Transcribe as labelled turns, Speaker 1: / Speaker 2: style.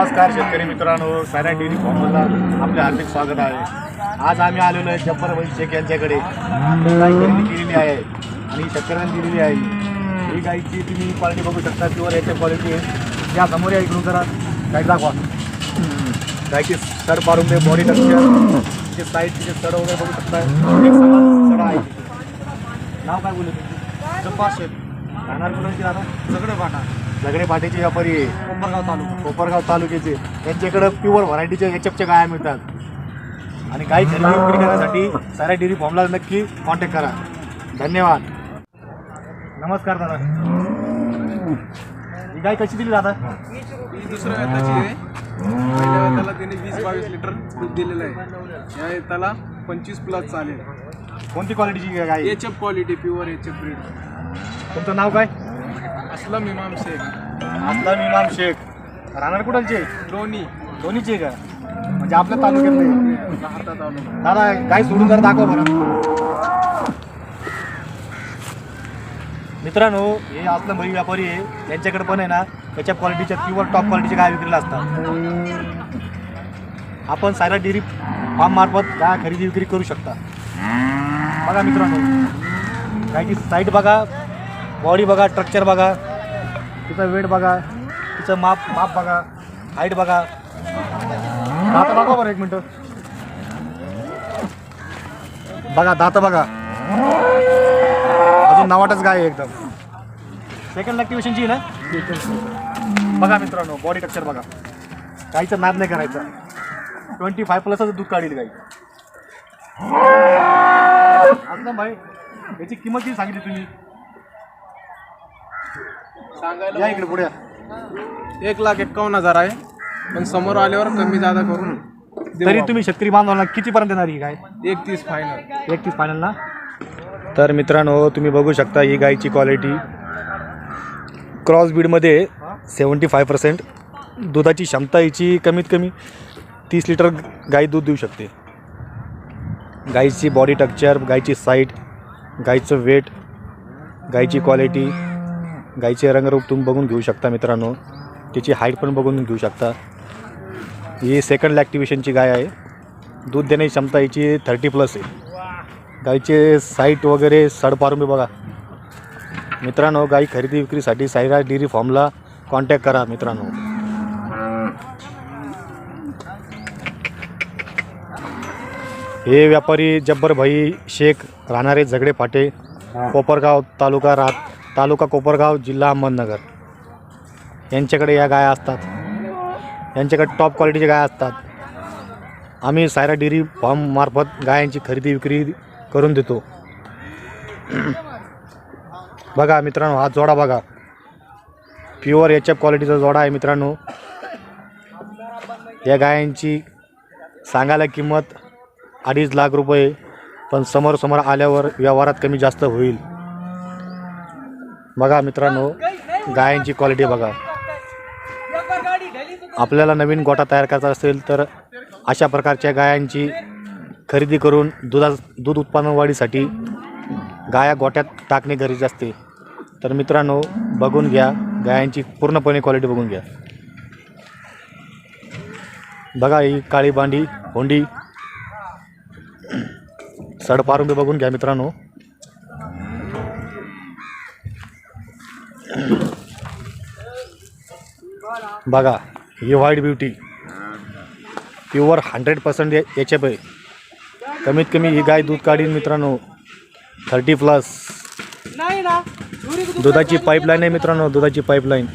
Speaker 1: नमस्कार शेतकरी मित्रांनो सायरा डेअरी फॉर्मला आपले हार्दिक स्वागत आहे. आज आम्ही आलेलो आहे जब्बर भाई शेख यांच्याकडे. गाय खरेदी केलेली आहे आणि शेतकऱ्यांनी दिलेली आहे. ही गायची तुम्ही क्वालिटी बघू शकता किंवा याच्या क्वालिटी आहे. या समोर या इकडून जरा गाय दाखवा. गायची सर पारून दे बॉडी टक्चर तिचे साईड तिचे सड वगैरे बघू शकता. एक सड आहे. नाव काय बोलू तुम्ही जब्बार शेख. राहणार कुठे दादा
Speaker 2: सगळं पाठा
Speaker 1: झगडे पाटीचे व्यापारी आहे
Speaker 2: कोपरगाव तालुका
Speaker 1: कोपरगाव तालुक्याचे त्यांच्याकडे प्युअर व्हरायटीच्या एचएफच्या गाया मिळतात. आणि काही खरेदी विक्री करण्यासाठी साऱ्या डेअरी फॉर्मला नक्की कॉन्टॅक्ट करा. धन्यवाद. नमस्कार दादा. ही गाय कशी दिली दादा?
Speaker 2: ही दुसऱ्या वेताची आहे. पहिल्या वेताला त्याने वीस बावीस लिटर दूध दिलेलं आहे. या वेताला पंचवीस प्लस चालेल.
Speaker 1: कोणती क्वालिटीची गाय आहे?
Speaker 2: H F quality pure H F breed
Speaker 1: तुमचं नाव काय?
Speaker 2: असलम इमाम शेख.
Speaker 1: असलम इमाम शेख. राहणार कुठलचे?
Speaker 2: दोन्ही.
Speaker 1: दोन्हीचे का? म्हणजे आपल्या तालुक्यातले.
Speaker 2: राहता तालुका
Speaker 1: दादा गाय सोडून जरा दाखवा बरं. मित्रांनो हे असलं भाई व्यापारी आहे. त्यांच्याकडे पण आहे ना त्याच्या क्वालिटीच्या प्युअर टॉप क्वालिटीच्या गाय विक्रीला असतात. आपण सायरा डेअरी फार्म मार्फत गाय खरेदी विक्री करू शकता. बघा मित्रांनो गायची साईड बघा बॉडी बघा स्ट्रक्चर बघा. तिचा वेट बघा. तिचं माप माप बघा. हाईट बघा. दात बघा बरं एक मिनटं. बघा दात बघा. अजून नवाटच गाय आहे एकदम. सेकंड ॲक्टिवेशनची ना? बघा मित्रांनो बॉडी टेक्चर बघा. गाईचं नाद नाही करायचा. ट्वेंटी फाय प्लसच दूध काढील गाई. असं भाई याची किंमत किती सांगितली तुम्ही? या इकडे पुढे. या.
Speaker 2: एक लाख एक्कावन्न हजार आहे पण समोर आल्यावर कमी जादा करून देऊ
Speaker 1: तरी. तुम्ही शेतकरी बांधवांना कितीपर्यंत देणार ही गाय?
Speaker 2: एक तीस फायनल
Speaker 1: एकतीस फायनल ना? तर मित्रांनो तुम्ही बघू शकता ही गायची क्वालिटी क्रॉस बीडमध्ये सेवन्टी फाय पर्सेंट दुधाची क्षमता हिची कमीत कमी तीस लिटर गाय दूध देऊ शकते. गाईची बॉडी टक्चर गायची साईट गाईचं वेट गायची क्वालिटी गायचे रंगरूप तुम्ही बघून घेऊ शकता मित्रांनो. तिची हाईट पण बघून घेऊ शकता. ही सेकंड ॲक्टिवेशनची गाय आहे. दूध देण्याची क्षमता हिची थर्टी प्लस आहे. गाईचे साईट वगैरे सडपारुंबे बघा. मित्रांनो गाई खरेदी विक्रीसाठी साईरा डेअरी फॉर्मला कॉन्टॅक्ट करा मित्रांनो. हे व्यापारी जब्बर भाई शेख राहणारे झगडे फाटे कोपरगाव तालुका रा तालुका कोपरगाव जिल्हा अहमदनगर. यांच्याकडे या गाया असतात. यांच्याकडे टॉप क्वालिटीच्या गाया असतात. आम्ही सायरा डेअरी फार्ममार्फत गायांची खरेदी विक्री करून देतो. बघा मित्रांनो हा जोडा बघा. प्युअर एच एफ क्वालिटीचा जोडा आहे मित्रांनो. या गायांची सांगायला किंमत अडीच लाख रुपये पण समोर समोर आल्यावर व्यवहारात कमी जास्त होईल. बघा मित्रांनो गायांची क्वालिटी बघा. आपल्याला नवीन गोठा तयार करायचा असेल तर अशा प्रकारच्या गायांची खरेदी करून दुधा दूध उत्पादन वाढीसाठी गाया गोट्यात टाकणे गरजेचे असते. तर मित्रांनो बघून घ्या गायांची पूर्णपणे क्वालिटी बघून घ्या. बघा ही काळी बांडी होंडी. सडपारुंबे बघून घ्या मित्रांनो. बघा ही white beauty pure hundred percent H F आहे. कमीत कमी ही गाय दूध काढीन मित्रांनो. थर्टी प्लस दुधाची पाईपलाईन आहे मित्रांनो दुधाची पाईपलाईन